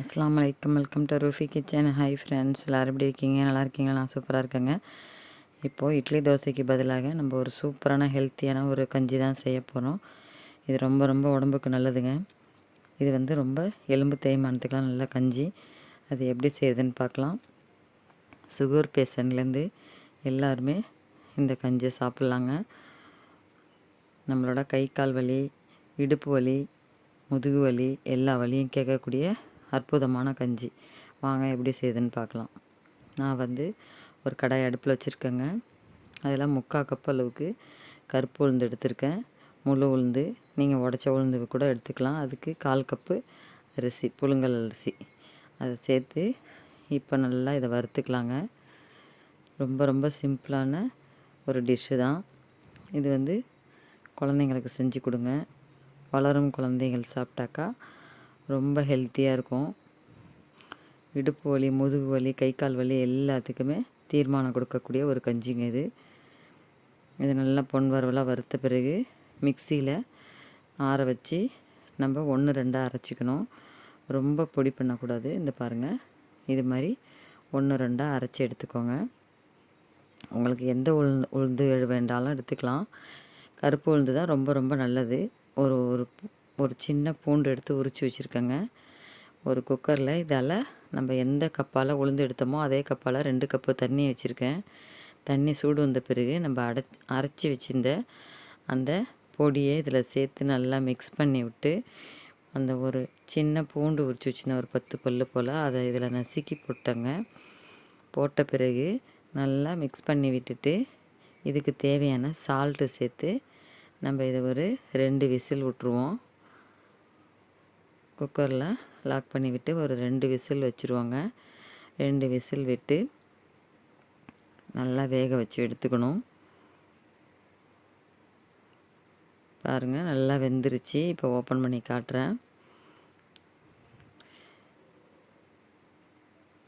அஸ்லாம் வலைக்கம் welcome to Roofi kitchen. Hi friends எல்லோரும் எப்படி இருக்கீங்க? நல்லா இருக்கீங்க நான் சூப்பராக இருக்கேங்க. இப்போது இட்லி தோசைக்கு பதிலாக நம்ம ஒரு சூப்பரான ஹெல்த்தியான ஒரு கஞ்சி தான் செய்ய போகிறோம் இது ரொம்ப ரொம்ப உடம்புக்கு நல்லதுங்க. இது வந்து ரொம்ப எலும்பு தேய்மானத்துக்கெலாம் நல்ல கஞ்சி. அது எப்படி செய்யுதுன்னு பார்க்கலாம். சுகர் பேஷண்ட்லேருந்து எல்லாருமே இந்த கஞ்சியை சாப்பிட்லாங்க. நம்மளோட கை கால் வலி இடுப்பு வலி முதுகு வலி எல்லா வலியும் கேட்கக்கூடிய அற்புதமான கஞ்சி. வாங்க எப்படி செய்யுதுன்னு பார்க்கலாம். நான் வந்து ஒரு கடாய் அடுப்பில் வச்சுருக்கேங்க. அதில் முக்கால் கப் அளவுக்கு கருப்பு உளுந்து எடுத்திருக்கேன். முழு உளுந்து நீங்கள் உடச்ச உளுந்து கூட எடுத்துக்கலாம். அதுக்கு கால் கப்பு அரிசி புழுங்கல் அரிசி. அதை சேர்த்து இப்போ நல்லா இதை வறுத்துக்கலாங்க. ரொம்ப ரொம்ப சிம்பிளான ஒரு டிஷ்ஷு தான். இது வந்து குழந்தைங்களுக்கு செஞ்சு கொடுங்க. வளரும் குழந்தைகள் சாப்பிட்டாக்கா ரொம்ப ஹெல்த்தியாக இருக்கும். இடுப்பு வலி முதுகு வலி கை கால் வலி எல்லாத்துக்குமே தீர்மானம் கொடுக்கக்கூடிய ஒரு கஞ்சிங்க இது. இது நல்லா பொன் வரவெல்லாம் வறுத்த பிறகு மிக்சியில் ஆற வச்சு நம்ம ஒன்று ரெண்டாக அரைச்சிக்கணும். ரொம்ப பொடி பண்ணக்கூடாது. இந்த பாருங்கள் இது மாதிரி ஒன்று ரெண்டாக அரைச்சி எடுத்துக்கோங்க. உங்களுக்கு எந்த உளுந்து உளுந்து வேண்டாலும் எடுத்துக்கலாம். கருப்பு உளுந்து தான் ரொம்ப ரொம்ப நல்லது. ஒரு ஒரு ஒரு சின்ன பூண்டு எடுத்து உரித்து வச்சுருக்கேங்க. ஒரு குக்கரில் இதால் நம்ம எந்த கப்பால் உளுந்து எடுத்தோமோ அதே கப்பால் ரெண்டு கப்பு தண்ணி வச்சுருக்கேன். தண்ணி சூடு வந்த பிறகு நம்ம அடை அரைச்சி வச்சுருந்த அந்த பொடியை இதில் சேர்த்து நல்லா மிக்ஸ் பண்ணி விட்டு அந்த ஒரு சின்ன பூண்டு உரிச்சு வச்சுருந்தேன் ஒரு பத்து பல்லு போல் அதை இதில் நசுக்கி போட்டேங்க. போட்ட பிறகு நல்லா மிக்ஸ் பண்ணி விட்டுட்டு இதுக்கு தேவையான சால்ட்டு சேர்த்து நம்ம இதை ஒரு ரெண்டு விசில் விட்ருவோம் குக்கரில் லாக் பண்ணி விட்டு ஒரு ரெண்டு விசில் வச்சுருவாங்க. ரெண்டு விசில் விட்டு நல்லா வேக வச்சு எடுத்துக்கணும். பாருங்கள் நல்லா வெந்துருச்சு. இப்போ ஓப்பன் பண்ணி காட்டுறேன்.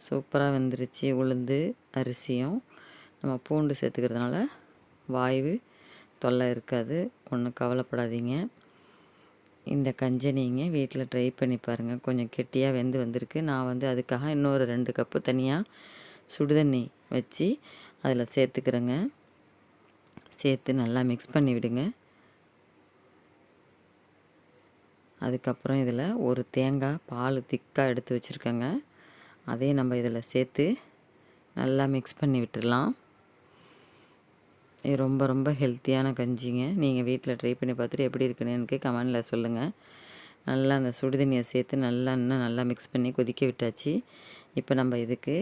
சூப்பராக வெந்துருச்சு. உளுந்து அரிசியும் நம்ம பூண்டு சேர்த்துக்கிறதுனால வாய்வு தொல்லை இருக்காது. ஒன்றும் கவலைப்படாதீங்க. இந்த கஞ்சை நீங்கள் வீட்டில் ட்ரை பண்ணி பாருங்கள் கொஞ்சம் கெட்டியாக வெந்து வந்திருக்கு. நான் வந்து அதுக்காக இன்னொரு ரெண்டு கப்பு தனியாக சுடுதண்ணி வச்சு அதில் சேர்த்துக்கிறேங்க. சேர்த்து நல்லா மிக்ஸ் பண்ணி விடுங்க. அதுக்கப்புறம் இதில் ஒரு தேங்காய் பால் திக்காக எடுத்து வச்சுருக்கேங்க. அதையும் நம்ம இதில் சேர்த்து நல்லா மிக்ஸ் பண்ணி விட்டுடலாம். இது ரொம்ப ரொம்ப ஹெல்த்தியான கஞ்சிங்க. நீங்கள் வீட்டில் ட்ரை பண்ணி பார்த்துட்டு எப்படி இருக்குன்னு எனக்கு கமெண்டில் சொல்லுங்கள் நல்லா அந்த சுடுதண்ணியை சேர்த்து நல்லா இன்னும் நல்லா மிக்ஸ் பண்ணி கொதிக்க விட்டாச்சு. இப்போ நம்ம இதுக்கு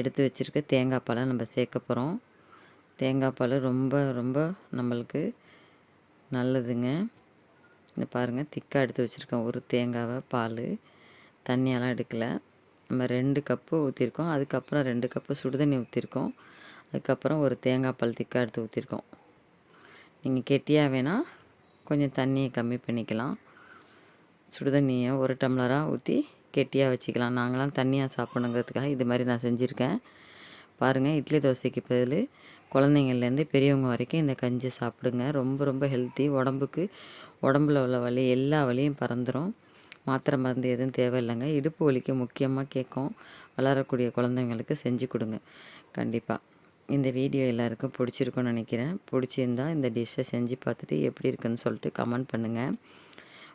எடுத்து வச்சுருக்க தேங்காய் பாலை நம்ம சேர்க்க போகிறோம் தேங்காய் பால் ரொம்ப ரொம்ப நம்மளுக்கு நல்லதுங்க. இந்த பாருங்கள் திக்காக எடுத்து வச்சுருக்கோம் ஒரு தேங்காவை பால் தண்ணியெல்லாம் எடுக்கலை. நம்ம ரெண்டு கப்பு ஊற்றிருக்கோம் அதுக்கப்புறம் ரெண்டு கப்பு சுடுதண்ணி ஊற்றிருக்கோம் அதுக்கப்புறம் ஒரு தேங்காய் பால் திக்காக எடுத்து ஊற்றிருக்கோம் நீங்கள் கெட்டியாக வேணால் கொஞ்சம் தண்ணியை கம்மி பண்ணிக்கலாம். சுடுதண்ணியை ஒரு டம்ளராக ஊற்றி கெட்டியாக வச்சுக்கலாம். நாங்களாம் தண்ணியாக சாப்பிடணுங்கிறதுக்காக இது மாதிரி நான் செஞ்சுருக்கேன். பாருங்கள் இட்லி தோசைக்கு பதில் குழந்தைங்கள்லேருந்து பெரியவங்க வரைக்கும் இந்த கஞ்சி சாப்பிடுங்க. ரொம்ப ரொம்ப ஹெல்த்தி உடம்புக்கு உடம்புல உள்ள வலி எல்லா வலியும் பறந்துடும் மாத்திரை மருந்து எதுவும் தேவையில்லைங்க. இடுப்பு வலிக்கு முக்கியமாக கேட்கும். வளரக்கூடிய குழந்தைங்களுக்கு செஞ்சு கொடுங்க. கண்டிப்பாக இந்த வீடியோ எல்லாருக்கும் பிடிச்சிருக்குன்னு நினைக்கிறேன். பிடிச்சிருந்தா இந்த டிஷ்ஷை செஞ்சு பார்த்துட்டு எப்படி இருக்குன்னு சொல்லிட்டு கமெண்ட் பண்ணுங்கள்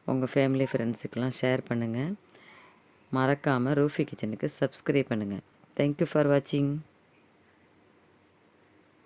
உங்கள் ஃபேமிலி ஃப்ரெண்ட்ஸுக்கெலாம் ஷேர் பண்ணுங்கள் மறக்காமல் ரூஃபி கிச்சனுக்கு சப்ஸ்கிரைப் பண்ணுங்கள் தேங்க்யூ ஃபார் வாட்சிங்